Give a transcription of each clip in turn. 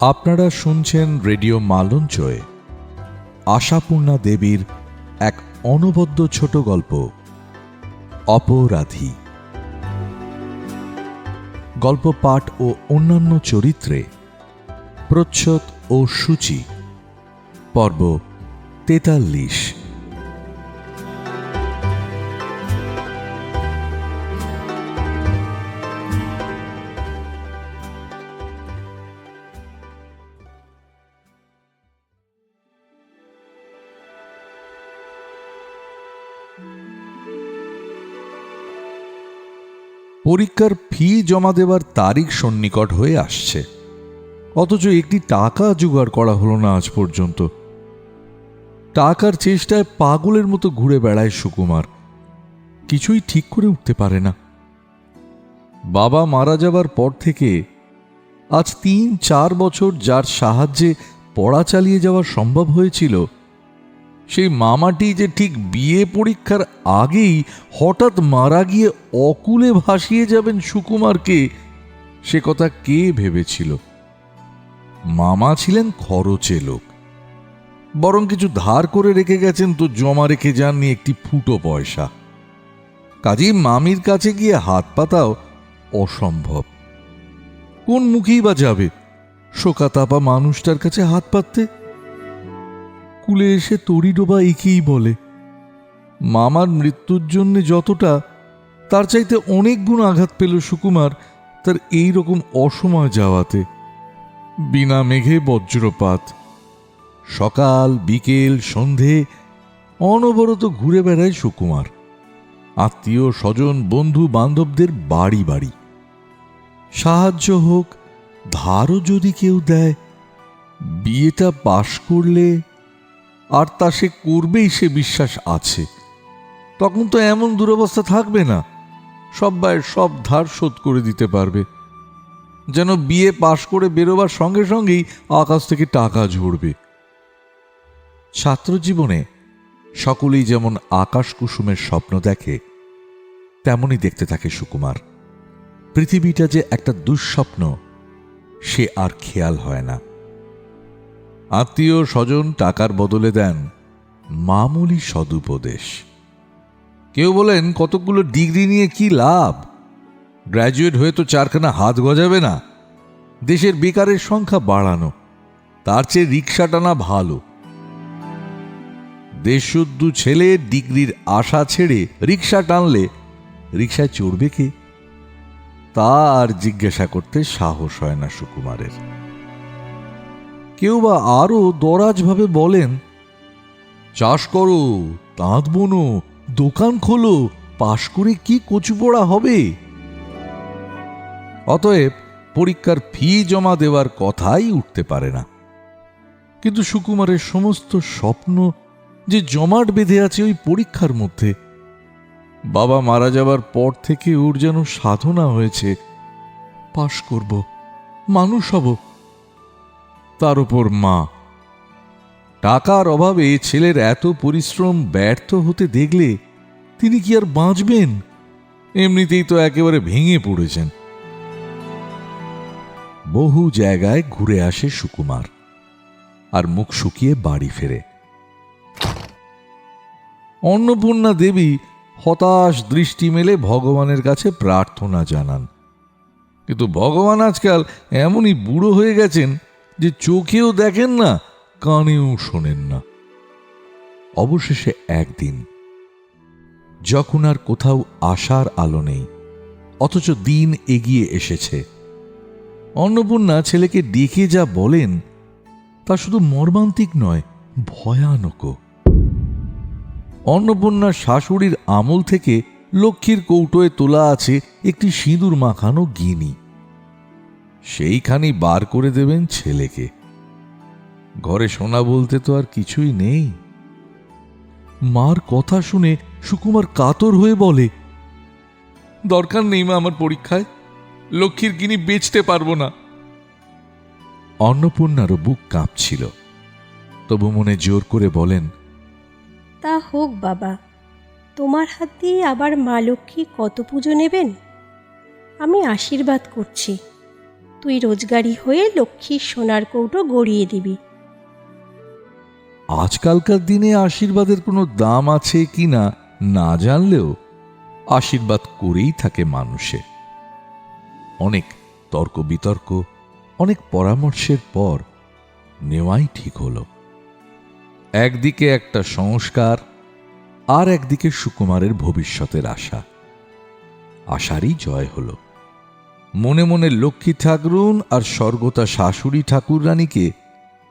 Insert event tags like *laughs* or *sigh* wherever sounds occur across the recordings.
আপনারা শুনছেন রেডিও মালঞ্চয়, আশাপূর্ণা দেবীর এক অনবদ্য ছোট গল্প, অপরাধী। গল্প পাঠ ও অন্যান্য চরিত্রে প্রচ্ছদ ও সূচি, পর্ব তেতাল্লিশ। পরীক্ষার ফি জমা দেওয়ার তারিখ সন্নিকট হয়ে আসছে। অথচ একটি টাকা জোগাড় করা হলো না আজ পর্যন্ত। টাকার চেষ্টায় পাগলের মতো ঘুরে বেড়ায় সুকুমার। কিছুই ঠিক করে উঠতে পারে না। বাবা মারা যাবার পর থেকে আজ তিন চার বছর যার সাহায্যে পড়া চালিয়ে যাওয়া সম্ভব হয়েছিল সেই মামাটি যে ঠিক বিয়ে পরীক্ষার আগেই হঠাৎ মারা গিয়ে অকুলে ভাসিয়ে যাবেন সুকুমারকে, সে কথা কে ভেবেছিল? মামা ছিলেন খরচে লোক। বরং কিছু ধার করে রেখে গেছেন তো জমা রেখে যাননি একটি ফুটো পয়সা। কাজেই মামির কাছে গিয়ে হাত পাতাও অসম্ভব। কোন মুখেই বা যাবে? শোকাতাপা মানুষটার কাছে হাত পাততে কুলে এসে তরি ডোবা একেই বলে। মামার মৃত্যুর জন্য যতটা, তার চাইতে অনেক গুণ আঘাত পেল সুকুমার তার এই রকম অসময় যাওয়াতে। বিনা মেঘে বজ্রপাত। সকাল, বিকেল, সন্ধে অনবরত ঘুরে বেড়ায় সুকুমার। আত্মীয়, স্বজন, বন্ধু, বান্ধবদের বাড়ি বাড়ি। সাহায্য হোক, ধারও যদি কেউ দেয়, বিয়েটা পাশ করলে আর তা সে করবেই সে বিশ্বাস আছে। তখন তো এমন দুরবস্থা থাকবে না সব্বাই সব ধার শোধ করে দিতে পারবে। যেন বিয়ে পাশ করে বেরোবার সঙ্গে সঙ্গেই আকাশ থেকে টাকা ঝরবে। ছাত্র জীবনে সকলেই যেমন আকাশ কুসুমের স্বপ্ন দেখে, তেমনই দেখতে থাকে সুকুমার। পৃথিবীটা যে একটা দুঃস্বপ্ন, সে আর খেয়াল হয় না। আত্মীয় স্বজন টাকার বদলে দেন মামুলি সদুপদেশ। কেউ বলেন কতগুলো ডিগ্রি নিয়ে কি লাভ? গ্র্যাজুয়েট হয়ে তো চারখানা হাত গজাবে না। দেশের বেকারের সংখ্যা বাড়ানো, তার চেয়ে রিক্সা টানা ভালো। দেশশুদ্ধ ছেলে ডিগ্রির আশা ছেড়ে রিক্সা টানলে, রিক্সায় চড়বে কে? তা আর জিজ্ঞাসা করতে সাহস হয় না সুকুমারের। কেউ বা আরও দরাজভাবে বলেন, চাষ করো, তাঁত বোনো, দোকান খোলো, পাশ করে কি কচুপোড়া হবে? অতএব পরীক্ষার ফি জমা দেওয়ার কথাই উঠতে পারে না। কিন্তু সুকুমারের সমস্ত স্বপ্ন যে জমাট বেঁধে আছে ওই পরীক্ষার মধ্যে, বাবা মারা যাবার পর থেকে ওর যেন সাধনা হয়েছে। পাশ করব, মানুষ হব। তার উপর মা। টাকার অভাবে ছেলের এত পরিশ্রম ব্যর্থ হতে দেখলে তিনি কি আর বাঁচবেন? এমনিতেই তো একেবারে ভেঙে পড়েছেন। বহু জায়গায় ঘুরে আসে সুকুমার আর মুখ শুকিয়ে বাড়ি ফেরে। অন্নপূর্ণা দেবী হতাশ দৃষ্টি মেলে ভগবানের কাছে প্রার্থনা জানান। কিন্তু ভগবান আজকাল এমনই বুড়ো হয়ে গেছেন যে চোখেও দেখেন না, কানেও শোনেন না। অবশেষে একদিন, যখন আর কোথাও আশার আলো নেই, অথচ দিন এগিয়ে এসেছে, অন্নপূর্ণা ছেলেকে ডেকে যা বলেন, তা শুধু মর্মান্তিক নয় ভয়ানক অন্নপূর্ণার শাশুড়ির আমল থেকে লক্ষ্মীর কৌটোয় তোলা আছে একটি সিঁদুর মাখানো গিনি। সেইখানি বার করে দেবেন ছেলেকে। ঘরে সোনা বলতে তো আর কিছুই নেই। মার কথা শুনে সুকুমার কাতর হয়ে বলে, দরকার নেই মা আমার পরীক্ষায়, লক্ষ্মীর গিনি বেচতে পারব না। অন্নপূর্ণারও বুক কাঁপছিল। তবু মনে জোর করে বলেন, তা হোক বাবা, তোমার হাত দিয়ে আবার মা লক্ষ্মী কত পুজো নেবেন? আমি আশীর্বাদ করছি। তুই রোজগারি হয়ে লক্ষ্মীর সোনার কৌটো গড়িয়ে দিবি। আজকালকার দিনে আশীর্বাদের কোনো দাম আছে কি না না জানলেও আশীর্বাদ করেই থাকে মানুষে অনেক তর্ক বিতর্ক অনেক পরামর্শের পর নেওয়াই ঠিক হলো। একদিকে একটা সংস্কার, আর একদিকে সুকুমারের ভবিষ্যতের আশা। আশারই জয় হলো। মনে মনে লক্ষ্মী ঠাকরুন আর স্বর্গতা শাশুড়ি ঠাকুর রানীকে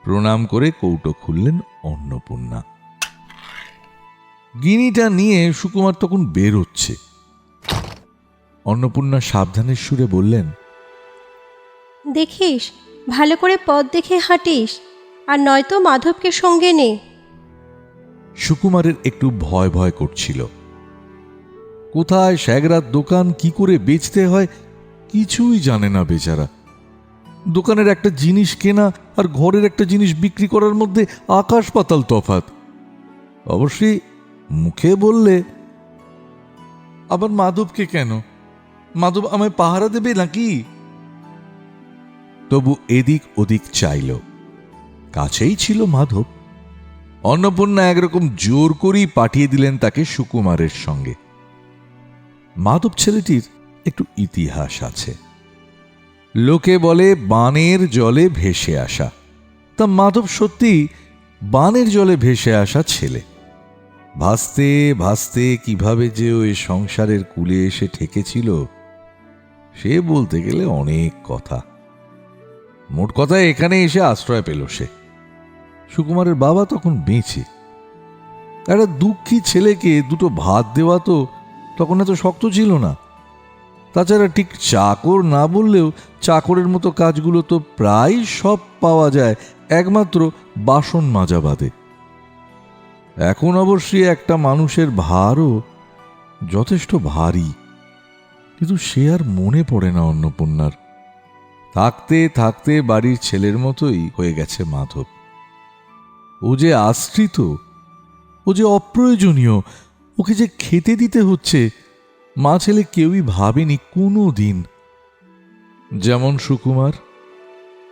প্রণাম করে কৌটো খুললেন অন্নপূর্ণা। গিনিটা নিয়ে সুকুমার তখন বেরোচ্ছে। অন্নপূর্ণা সাবধানের সুরে বললেন দেখিস ভালো করে পথ দেখে হাঁটিস আর নয়তো মাধবকে সঙ্গে নে। সুকুমারের একটু ভয় ভয় করছিল। কোথায় স্যাগরার দোকান কি করে বেচতে হয় কিছুই জানে না বেচারা। দোকানের একটা জিনিস কেনা আর ঘরের একটা জিনিস বিক্রি করার মধ্যে আকাশ পাতাল তফাত অবশ্যই মুখে বললে, আবার মাধবকে কেন? মাধব আমায় পাহারা দেবে নাকি? তবু এদিক ওদিক চাইল। কাছেই ছিল মাধব। অন্নপূর্ণা একরকম জোর করেই পাঠিয়ে দিলেন তাকে সুকুমারের সঙ্গে। মাধব ছেলেটির একটু ইতিহাস আছে। লোকে বলে, বানের জলে ভেসে আসা। তা মাধব সত্যি বানের জলে ভেসে আসা ছেলে। ভাসতে ভাসতে কীভাবে যে ওই সংসারের কুলে এসে ঠেকেছিল, সে বলতে গেলে অনেক কথা। মোট কথা, এখানে এসে আশ্রয় পেল সে। সুকুমারের বাবা তখন বেঁচে। একটা দুঃখী ছেলেকে দুটো ভাত দেওয়া তো তখন এত শক্ত ছিল না। তাছাড়া ঠিক চাকর না বললেও চাকরের মতো কাজগুলো তো প্রায় সব পাওয়া যায়, একমাত্র বাসন মাজা বাদে। এখন অবশ্যই একটা মানুষের ভারও যথেষ্ট ভারী, কিন্তু সে আর মনে পড়ে না অন্নপূর্ণার। থাকতে থাকতে বাড়ির ছেলের মতোই হয়ে গেছে মাধব। ও যে আশ্রিত, ও যে অপ্রয়োজনীয়, ওকে যে খেতে দিতে হচ্ছে মা ছেলে কেউই ভাবেনি কোনো দিন। যেমন সুকুমার,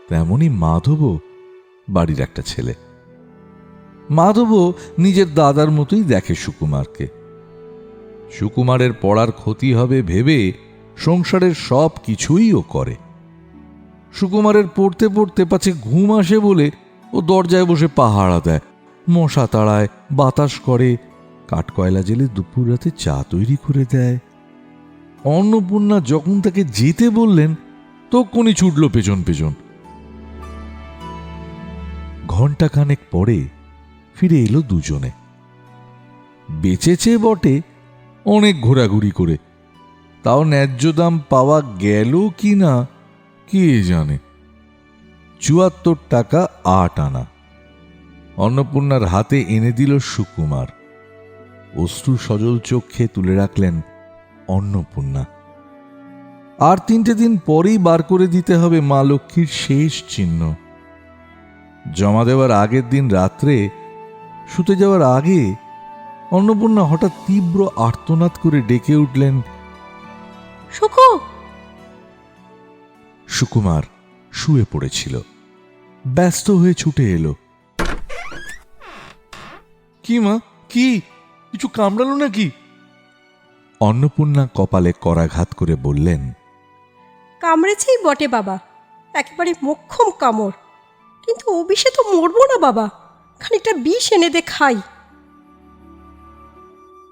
তেমনই মাধবও বাড়ির একটা ছেলে। মাধবও নিজের দাদার মতোই দেখে সুকুমারকে। সুকুমারের পড়ার ক্ষতি হবে ভেবে সংসারের সব কিছুই ও করে। সুকুমারের পড়তে পড়তে পাছে ঘুম আসে বলে ও দরজায় বসে পাহারা দেয়, মশা তাড়ায়, বাতাস করে, কাঠকয়লা জেলে দুপুর রাতে চা তৈরি করে দেয়। অন্নপূর্ণা যখন তাকে যেতে বললেন, তখনই ছুটল পেছন পেছন। ঘণ্টা খানেক পরে ফিরে এলো দুজনে। বেঁচেছে বটে অনেক ঘোরাঘুরি করে। তাও ন্যায্য দাম পাওয়া গেল কি না, কে জানে। চুয়াত্তর টাকা আট আনা। অন্নপূর্ণার হাতে এনে দিল সুকুমার। অশ্রু সজল চোখে তুলে রাখলেন অন্নপূর্ণা। আর তিনটে দিন পরেই বার করে দিতে হবে মা লক্ষ্মীর শেষ চিহ্ন। জমা দেওয়ার আগের দিন রাত্রে শুতে যাওয়ার আগে অন্নপূর্ণা হঠাৎ তীব্র আর্তনাদ করে ডেকে উঠলেন সুখু সুকুমার শুয়ে পড়েছিল। ব্যস্ত হয়ে ছুটে এলো। কি মা? কি? কিছু কামড়ালো নাকি? অন্নপূর্ণা কপালে করাঘাত করে বললেন কামড়েছেই বটে বাবা একেবারে মোক্ষম কামড়। কিন্তু ও বিষে তো মরবো না বাবা খানিকটা বিষ এনে দে খাই।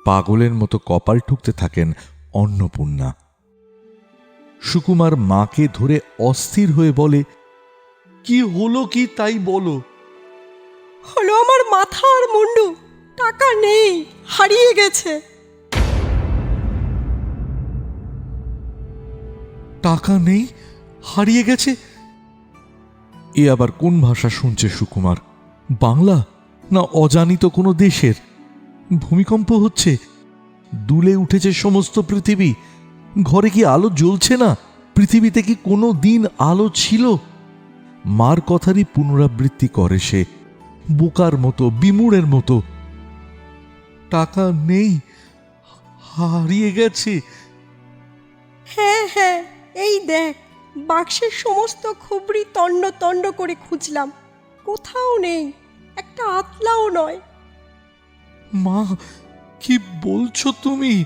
পাগলের মতো কপাল ঠুকতে থাকেন অন্নপূর্ণা। সুকুমার মাকে ধরে অস্থির হয়ে বলে কি হলো কি তাই বলো। হলো আমার মাথা আর মুন্ডু টাকা নেই হারিয়ে গেছে। টাকা নেই? হারিয়ে গেছে? এ আবার কোন ভাষা শুনছে সুকুমার? বাংলা না অজানিত কোনো দেশের? ভূমিকম্প হচ্ছে। দুলে উঠেছে সমস্ত পৃথিবী। ঘরে কি আলো জ্বলছে না? পৃথিবীতে কি কোনো দিন আলো ছিল? মার কথারই পুনরাবৃত্তি করে সে। বোকার মতো বিমুড়ের মতো। টাকা নেই। হারিয়ে গেছে। হ্যাঁ হ্যাঁ। এই দেখ বাক্সের সমস্ত খুবরি তন্ন তন্ন করে খুঁজলাম। কোথাও নেই একটা আতলাও নয়। মা কি বলছো তুমি?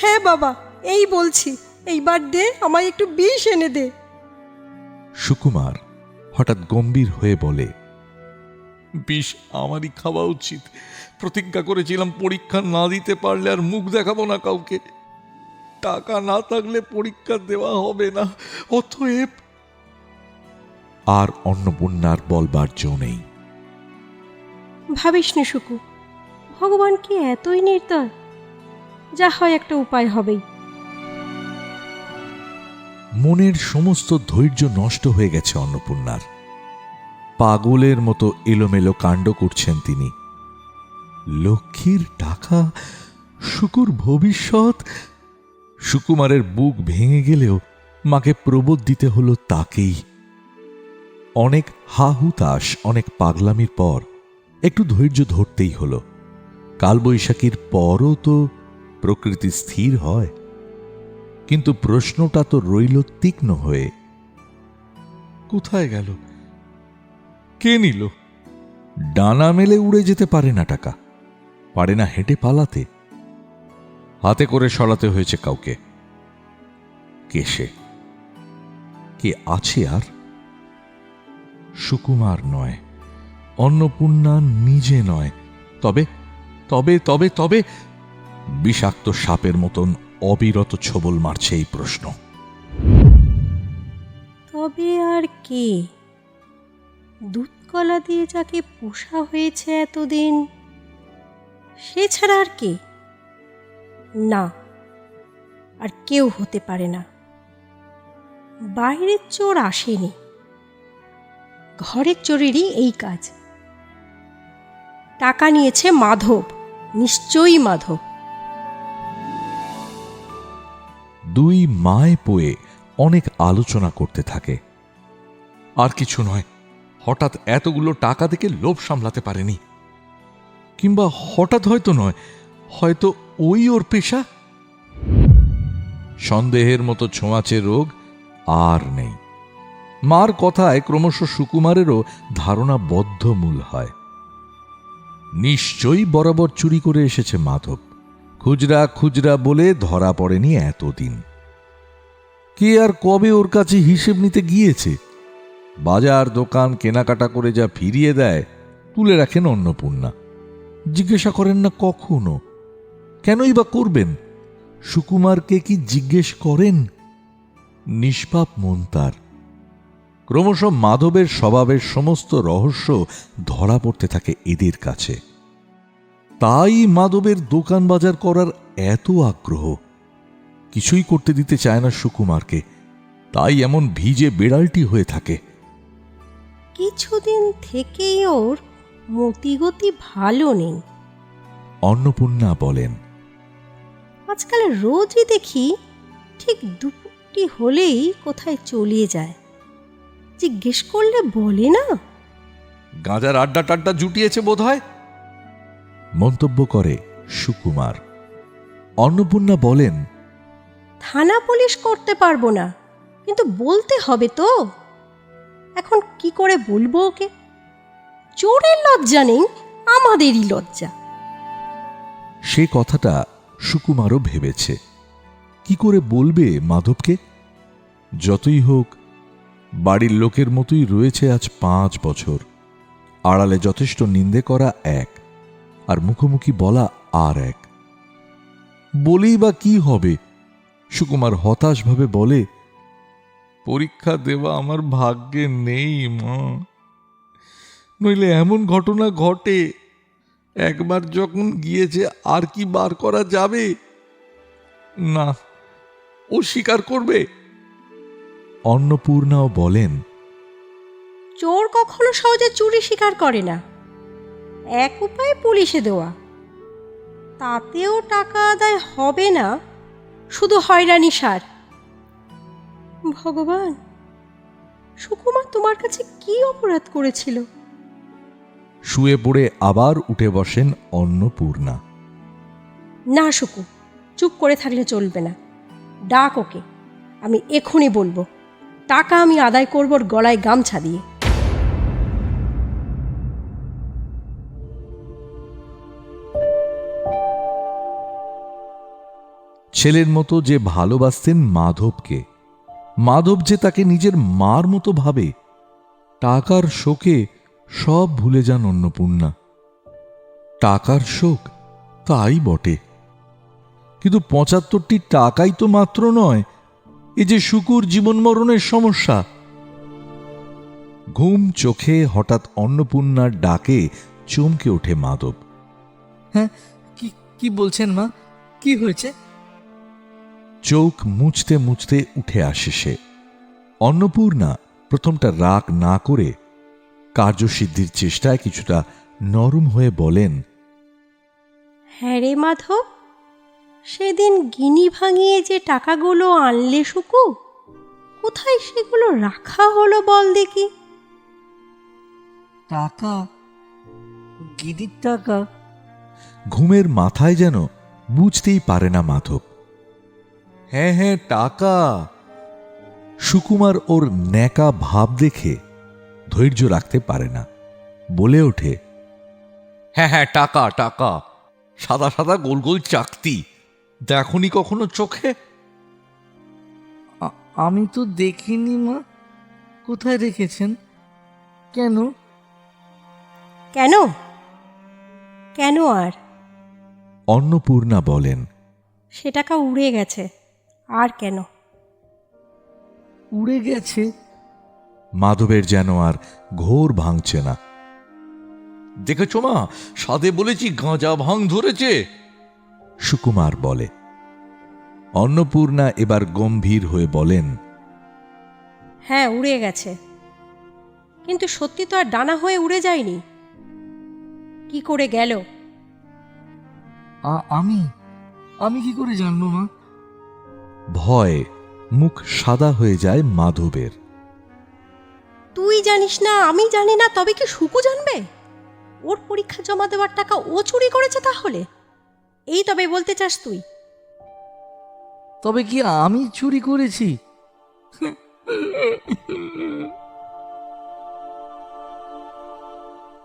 হ্যাঁ বাবা এই বলছি এইবার দে আমায় একটু বিষ এনে দে। সুকুমার হঠাৎ গম্ভীর হয়ে বলে বিষ আমারই খাওয়া উচিত। প্রতিজ্ঞা করেছিলাম পরীক্ষা না দিতে পারলে আর মুখ দেখাবো না কাউকে। টাকা না থাকলে পরীক্ষা দেওয়া হবে না। অতএব আর অন্নপূর্ণার বলবার জো নেই। ভাবিস নে সুকু ভগবান কি এতই নির্দয়? যা হয় একটা উপায় হবেই। মনের সমস্ত ধৈর্য নষ্ট হয়ে গেছে অন্নপূর্ণার। পাগলের মতো এলোমেলো কাণ্ড করছেন তিনি। লক্ষ্মীর টাকা শুকুর ভবিষ্যৎ সুকুমারের বুক ভেঙে গেলেও মাকে প্রবোধ দিতে হলো তাকেই। অনেক হা হুতাশ অনেক পাগলামির পর একটু ধৈর্য ধরতেই হলো। কালবৈশাখীর পরও তো প্রকৃতি স্থির হয়। কিন্তু প্রশ্নটা তো রইল তীক্ষ্ণ হয়ে। কোথায় গেল? কে নিল? ডানা মেলে উড়ে যেতে পারে না টাকা। পারে না হেঁটে পালাতে। হাতে করে সরাতে হয়েছে কাউকে। কে সে? কে আছে আর? সুকুমার নয়, অন্নপূর্ণা নিজে নয়। তবে তবে তবে তবে বিষাক্ত সাপের মতন অবিরত ছবল মারছে এই প্রশ্ন। তবে আর কে? দুধকলা দিয়ে যাকে পোষা হয়েছে এতদিন, সে ছাড়া আর কে? না, আর কেউ হতে পারে না। বাইরের চোর আসেনি। ঘরের চোরেরই এই কাজ। টাকা নিয়েছে মাধব, নিশ্চয়ই মাধব। দুই মায় পোয়ে অনেক আলোচনা করতে থাকে। আর কিছু নয়, হঠাৎ এতগুলো টাকা থেকে লোভ সামলাতে পারেনি। কিংবা হঠাৎ হয়তো নয়, হয়তো ওই ওর পেশা? সন্দেহের মতো ছোঁয়াচে রোগ আর নেই। মার কথায় ক্রমশ সুকুমারেরও ধারণা বদ্ধমূল হয়। নিশ্চয়ই বরাবর চুরি করে এসেছে মাধব। খুচরা খুচরা বলে ধরা পড়েনি এতদিন। কে আর কবে ওর কাছে হিসেব নিতে গিয়েছে? বাজার, দোকান, কেনাকাটা করে যা ফিরিয়ে দেয়, তুলে রাখেন অন্নপূর্ণা। জিজ্ঞাসা করেন না কখনো। কেনই বা করবেন? সুকুমারকে কি জিজ্ঞেস করেন? নিষ্পাপ মন তার। ক্রমশ মাধবের স্বভাবের সমস্ত রহস্য ধরা পড়তে থাকে এদের কাছে। তাই মাধবের দোকান বাজার করার এত আগ্রহ। কিছুই করতে দিতে চায় না সুকুমারকে। তাই এমন ভিজে বেড়ালটি হয়ে থাকে। কিছুদিন থেকেই ওর মতিগতি ভালো নেই। অন্নপূর্ণা বলেন আজকাল রোজই দেখি ঠিক দুপুরটি হলেই কোথায় চলিয়ে যায়। জিজ্ঞেস করলে বলে না। গাঁজার আড্ডা টাড্ডা জুটিয়েছে বোধ হয় মন্তব্য করে সুকুমার। অন্নপূর্ণা বলেন থানা পুলিশ করতে পারব না কিন্তু বলতে হবে তো। এখন কি করে বলব ওকে? চোরের লজ্জা নেই আমাদেরই লজ্জা। সে কথাটা সুকুমারও ভেবেছে। কি করে বলবে মাধবকে? যতই হোক, বাড়ির লোকের মতোই রয়েছে আজ পাঁচ বছর। আড়ালে যথেষ্ট নিন্দে করা এক, আর মুখোমুখি বলা আর এক। বলেই বা কি হবে? সুকুমার হতাশভাবে বলে, পরীক্ষা দেওয়া আমার ভাগ্যে নেই, মা। নইলে এমন ঘটনা ঘটে একবার যখন গিয়েছে আর কি বার করা যাবে? না ও স্বীকার করবে। অন্নপূর্ণাও বলেন চোর কখনো সহজে চুরি স্বীকার করে না। এক উপায় পুলিশে দেওয়া। তাতেও টাকা আদায় হবে না শুধু হয়রানি সার। ভগবান সুকুমার তোমার কাছে কি অপরাধ করেছিল? শুয়ে পড়ে আবার উঠে বসেন অন্নপূর্ণা। না সুকু চুপ করে থাকলে চলবে না। ডাক ওকে আমি এখনই বলব। টাকা আমি আদায় করব গলায় গামছা দিয়ে। ছেলের মতো যে ভালোবাসতেন মাধবকে মাধব যে তাকে নিজের মার মতো ভাবে টাকার শোকে সব ভুলে যান অন্নপূর্ণা। টাকার শোক তাই বটে। কিন্তু পঁচাত্তরটি টাকাই তো মাত্র নয় এ যে শুকুর জীবন মরণের সমস্যা। ঘুম চোখে হঠাৎ অন্নপূর্ণার ডাকে চমকে ওঠে মাধব। হ্যাঁ কি কি বলছেন মা? কি হয়েছে? চোখ মুছতে মুছতে উঠে আসে সে। অন্নপূর্ণা প্রথমটা রাগ না করে কার্যসিদ্ধির চেষ্টায় কিছুটা নরম হয়ে বলেন হ্যাঁ রে মাধব সেদিন গিনি ভাঙিয়ে যে টাকাগুলো আনলে শুকু কোথায় সেগুলো রাখা হলো বল দেখি? টাকা? গিদির টাকা? ঘুমের মাথায় যেন বুঝতেই পারে না মাধব। হ্যাঁ হ্যাঁ টাকা। সুকুমার ওর ন্যাকা ভাব দেখে ধৈর্য রাখতে পারে না। বলে ওঠে হ্যাঁ হ্যাঁ টাকা টাকা। সাদা সাদা গোল গোল চাকতি। দেখনি কখনো চোখে? আমি তো দেখিনি মা। কোথায় রেখেছেন? কেন? কেন? কেন আর? অন্নপূর্ণা বলেন সে টাকা উড়ে গেছে। আর কেন? উড়ে গেছে? মাধবের যেন আর ঘোর ভাঙছে না। দেখেছ মা? সাদে বলেছি গাঁজা ভাঙ ধরেছে। সুকুমার বলে অন্নপূর্ণা এবার গম্ভীর হয়ে বলেন হ্যাঁ উড়ে গেছে। কিন্তু সত্যি তো আর ডানা হয়ে উড়ে যায়নি। কি করে গেল? আ- আমি আমি কি করে জানব মা? ভয় মুখ সাদা হয়ে যায় মাধবের। তুই জানিস না আমি জানি না তবে কি সুকু জানবে? ওর পরীক্ষা জমা দেওয়ার টাকা ও চুরি করেছে তাহলে? এই তবে বলতে চাস তুই। তবে কি আমি চুরি করেছি?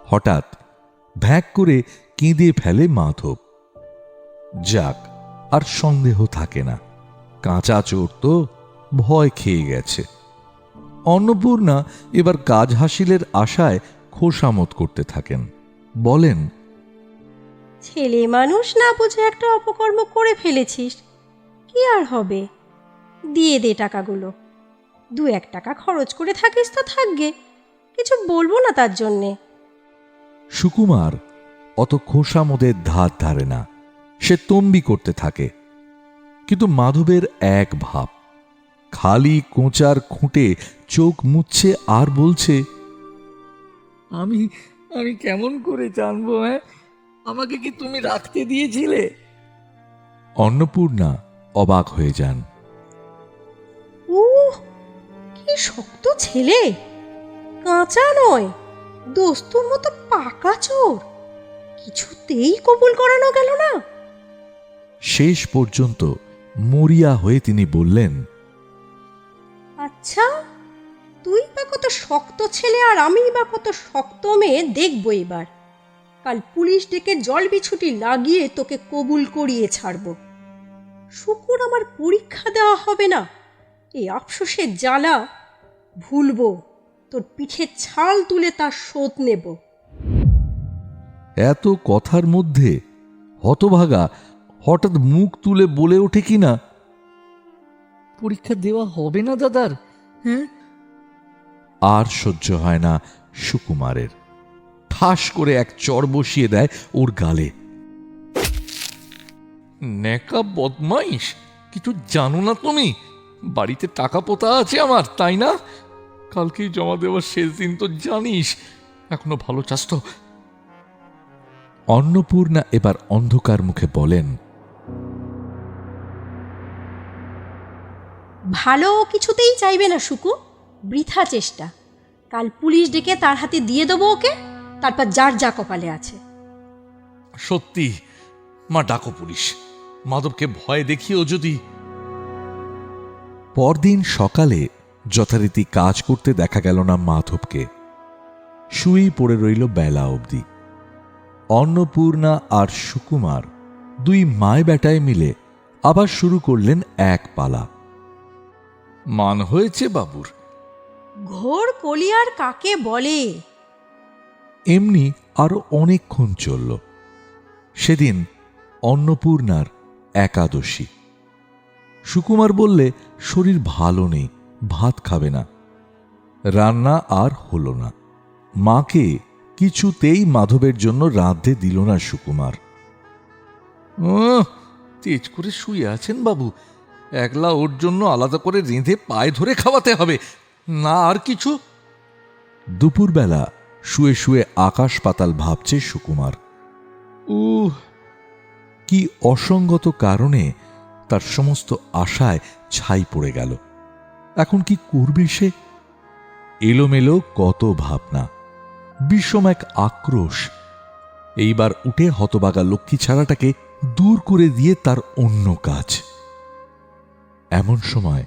হঠাৎ ভ্যাক করে কেঁদে ফেলে মাধব। যাক আর সন্দেহ থাকে না। কাঁচা চোর তো ভয় খেয়ে গেছে। অন্নপূর্ণা এবার কাজ হাসিলের আশায় খোসামত করতে থাকেন। বলেন ছেলে মানুষ না বুঝে একটা অপকর্ম করে ফেলেছিস কি আর হবে? দিয়ে দে টাকাগুলো। দু এক টাকা খরচ করে থাকিস তো থাকবে কিছু বলব না তার জন্যে। সুকুমার অত খোসামদের ধার ধারে না সে তম্বি করতে থাকে। কিন্তু মাধবের এক ভাব খালি কোঁচার খুঁটে চোখ মুচ্ছে আর বলছে আমি আমি কেমন করে জানব হ্যাঁ? আমাকে কি তুমি রাখতে দিয়েছিলে? অন্নপূর্ণা অবাক হয়ে যান। উহ কি শক্ত ছেলে। কাঁচা নয় দোস্তুর মতো পাকা চোর। কিছুতেই কবুল করানো গেল না। শেষ পর্যন্ত মরিয়া হয়ে তিনি বললেন আচ্ছা তুই বা কত শক্ত ছেলে আর আমি বা কত শক্ত মেয়ে দেখব এবার। কাল পুলিশ ডেকে জল বিছুটি লাগিয়ে তোকে কবুল করিয়ে ছাড়ব। শুকুর আমার পরীক্ষা দেওয়া হবে না। এই আফসোসের জ্বালা। ভুলবো তোর পিঠে ছাল তুলে তার শোধ নেব। এত কথার মধ্যে হতভাগা হঠাৎ মুখ তুলে বলে ওঠে কিনা? পরীক্ষা দেওয়া হবে না দাদার। আর সহ্য হয় না সুকুমারের। ঠাস করে এক চর বসিয়ে দেয় ওর গালে। ন্যাকা বদমাইশ! কিছু জানো না তুমি? বাড়িতে টাকা পোতা আছে আমার, তাই না? কালকেই জমা দেওয়ার শেষ দিন তো জানিস। এখনও ভালো চাস তো। অন্নপূর্ণা এবার অন্ধকার মুখে বলেন ভালো কিছুতেই চাইবে না শুকু বৃথা চেষ্টা। কাল পুলিশ ডেকে তার হাতে দিয়ে দেবো ওকে তারপর যার যা কপালে আছে। সত্যি মা ডাকো পুলিশ। মাধবকে ভয় দেখিয়েও যদি। পরদিন সকালে যথারীতি কাজ করতে দেখা গেল না মাধবকে। শুয়েই পড়ে রইল বেলা অবধি। অন্নপূর্ণা আর সুকুমার দুই মায় বেটায় মিলে আবার শুরু করলেন এক পালা। মান হয়েছে বাবুর। ঘোর কলিয়ার কাকে বলে? এমনি আরও অনেকক্ষণ চলল। সেদিন অন্নপূর্ণার একাদশী। সুকুমার বললে শরীর ভালো নেই ভাত খাবে না। রান্না আর হলো না। মাকে কিছুতেই মাধবের জন্য রাঁধতে দিল না সুকুমার। তেজ করে শুয়ে আছেন বাবু। একলা ওর জন্য আলাদা করে রেঁধে পায়ে ধরে খাওয়াতে হবে। না আর কিছু? দুপুরবেলা শুয়ে শুয়ে আকাশ পাতাল ভাবছে সুকুমার। উহ। কি অসঙ্গত কারণে তার সমস্ত আশায় ছাই পড়ে গেল। এখন কি করবে সে? এলোমেলো কত ভাবনা। বিষম এক আক্রোশ। এইবার উঠে হতবাগা লক্ষ্মী ছাড়াটাকে দূর করে দিয়ে তার অন্য কাজ। এমন সময়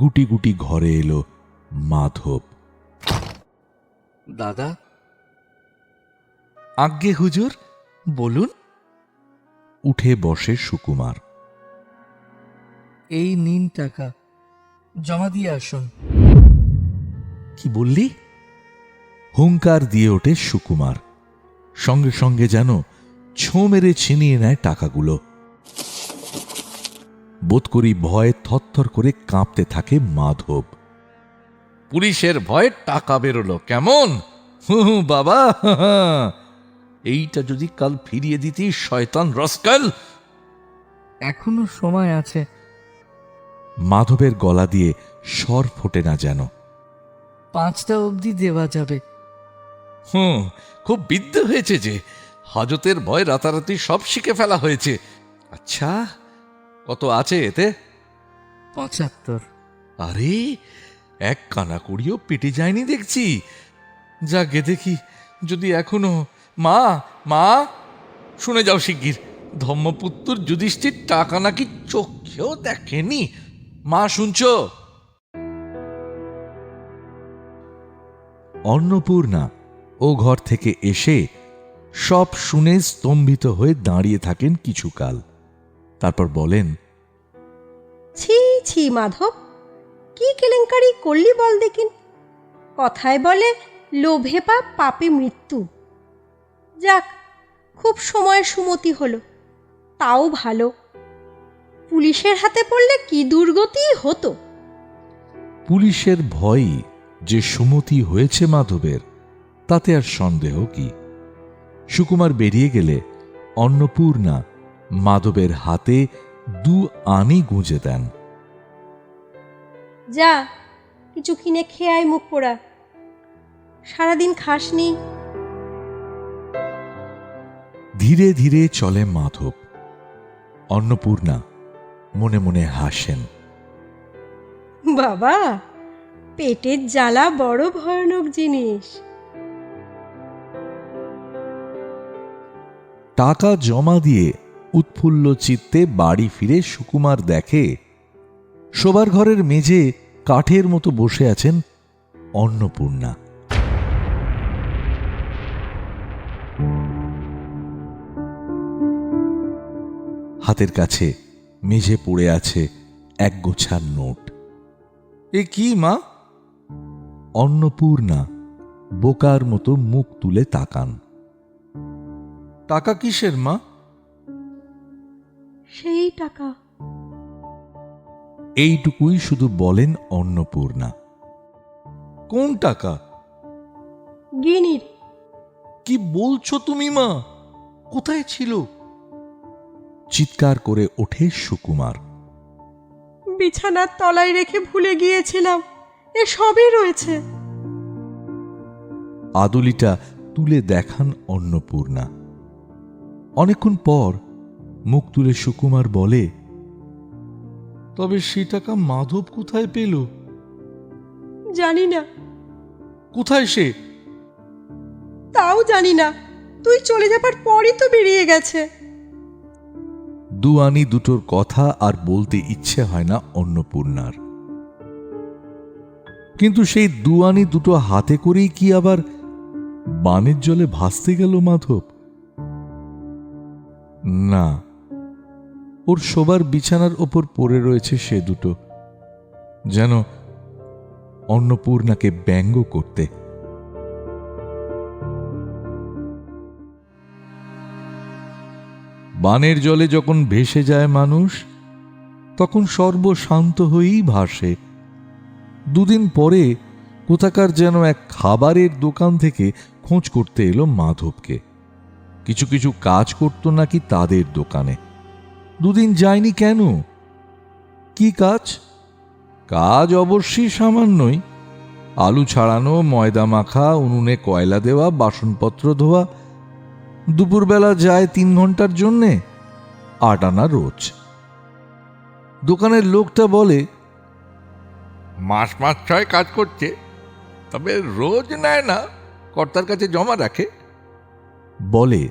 গুটি গুটি ঘরে এলো মাধব। দাদা? আজ্ঞে হুজুর বলুন। উঠে বসে সুকুমার। এই নিন টাকা জমা দিয়ে আসুন। কি বললি? হুঙ্কার দিয়ে ওঠে সুকুমার। সঙ্গে সঙ্গে যেন ছো মেরে ছিনিয়ে নেয় টাকাগুলো। বোধ করি ভয়ে থরথর করে কাঁপতে থাকে মাধব। পুলিশের ভয়ে টাকা বেরোলো কেমন? হু বাবা। এইটা যদি কাল ফিরিয়ে দিতি শয়তান রসকাল। এখনও সময় আছে। মাধবের গলা দিয়ে স্বর ফোটে না যেন। পাঁচটা অবধি দেওয়া যাবে। হুম খুব বিদ্যে হয়েছে যে হাজতের ভয় রাতারাতি সব শিখে ফেলা হয়েছে। আচ্ছা কত আছে এতে? পঁচাত্তর। আরে এক কানা কড়িও পেটে যায়নি দেখছি। যাকে দেখি যদি এখনও মা মা শুনে যাও শিগগির। ধর্মপুত্র যুধিষ্ঠির টাকা নাকি চোখেও দেখেনি। মা শুনছো? অন্নপূর্ণা ও ঘর থেকে এসে সব শুনে স্তম্ভিত হয়ে দাঁড়িয়ে থাকেন কিছুকাল। তারপর বলেন ছি ছি মাধব কি কেলেঙ্কারি করলি বল দেখিন। কথায় বলে লোভে পাপ পাপে মৃত্যু। যাক খুব সময় সুমতি হলো তাও ভালো। পুলিশের হাতে পড়লে কি দুর্গতি হতো? পুলিশের ভয়ই যে সুমতি হয়েছে মাধবের তাতে আর সন্দেহ কি? সুকুমার বেরিয়ে গেলে অন্নপূর্ণা মাধবের হাতে দু আনি গুঁজে দেন। যা কিছু কিনে খেয়ে আয় মুখ পোড়া। সারাদিন খাসনি। ধীরে ধীরে চলে মাধব। অন্নপূর্ণা মনে মনে হাসেন। বাবা পেটের জ্বালা বড় ভয়ানক জিনিস। টাকা জমা দিয়ে উৎফুল্ল চিত্তে বাড়ি ফিরে সুকুমার দেখে, শোবার ঘরের মেঝে কাঠের মতো বসে আছেন অন্নপূর্ণা। হাতের কাছে মেঝে পড়ে আছে এক গোছার নোট। এ কি মা? অন্নপূর্ণা বোকার মতো মুখ তুলে তাকান। টাকা কিসের মা? সেই টাকা। এইটুকুই শুধু বলেন অন্নপূর্ণা। কোন টাকা? গিনির। কি বলছো তুমি মা? কোথায় ছিল? চিৎকার করে ওঠে সুকুমার। বিছানার তলায় রেখে ভুলে গিয়েছিলাম। এ সবই রয়েছে। আদুলিটা তুলে দেখান অন্নপূর্ণা। অনেকক্ষণ পর মুখ তুলে সুকুমার বলে তবে সে টাকা মাধব কোথায় পেল? জানি না। কোথায় সে? তাও জানি না। তুই চলে যাবার পরই তো বেরিয়ে গেছে। দুয়ানি দুটোর কথা আর বলতে ইচ্ছে হয় না অন্নপূর্ণার। কিন্তু সেই দুয়ানি দুটো হাতে করেই কি আবার বানের জলে ভাসতে গেল মাধব? না। ওর শোবার বিছানার ওপর পড়ে রয়েছে সে দুটো। যেন অন্নপূর্ণাকে ব্যঙ্গ করতে। বানের জলে যখন ভেসে যায় মানুষ, তখন সর্বশান্ত হয়েই ভাসে। দুদিন পরে কোথাকার যেন এক খাবারের দোকান থেকে খোঁজ করতে এলো মাধবকে। কিছু কিছু কাজ করতো নাকি তাদের দোকানে। দুদিন যায়নি কেন? কি কাজ? কাজ অবশ্যই সামান্যই। আলু ছাড়ানো, ময়দা মাখা, উনুনে কয়লা দেওয়া, বাসনপত্র ধোয়া। দুপুরবেলা যায় তিন ঘণ্টার জন্যে, আট আনা রোজ। দোকানের লোকটা বলে মাস মাস ছয় কাজ করছে, তবে রোজ নেয় না, কর্তার কাছে জমা রাখে। বলে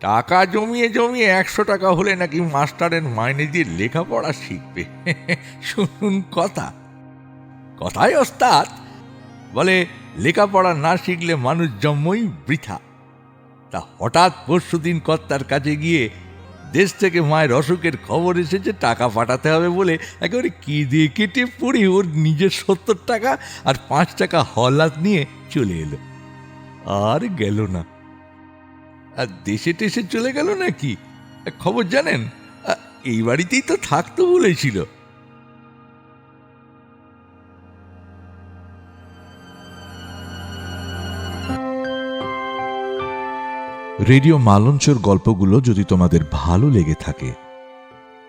টাকা জমিয়ে জমিয়ে একশো টাকা হলে নাকি মাস্টারের মাইনে দিয়ে লেখাপড়া শিখবে। *laughs* শুনুন কথা। কথাই ওস্তাদ, বলে, লেখাপড়া না শিখলে মানুষ জন্মই বৃথা। তা হঠাৎ পরশু দিন কর্তার কাছে গিয়ে দেশ থেকে মায়ের অসুখের খবর এসেছে, টাকা পাঠাতে হবে বলে একেবারে কি দিয়ে কেটে পড়ে ওর নিজের সত্তর টাকা আর পাঁচ টাকা হলাত নিয়ে চলে এলো। আর গেল না। আর দেশে টেসে চলে গেল নাকি? খবর জানেন? এই বাড়িতেই তো থাকতো বলেছিল রেডিও মালঞ্চর গল্পগুলো যদি তোমাদের ভালো লেগে থাকে,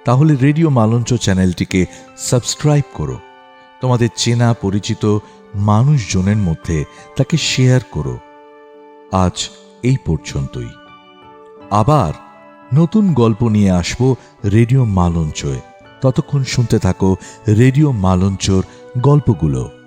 তাহলে রেডিও মালঞ্চ চ্যানেলটিকে সাবস্ক্রাইব করো। তোমাদের চেনা পরিচিত মানুষজনের মধ্যে তাকে শেয়ার করো। আজ এই পর্যন্তই। আবার নতুন গল্প নিয়ে আসব রেডিও মালঞ্চয়। ততক্ষণ শুনতে থাকো রেডিও মালঞ্চর গল্পগুলো।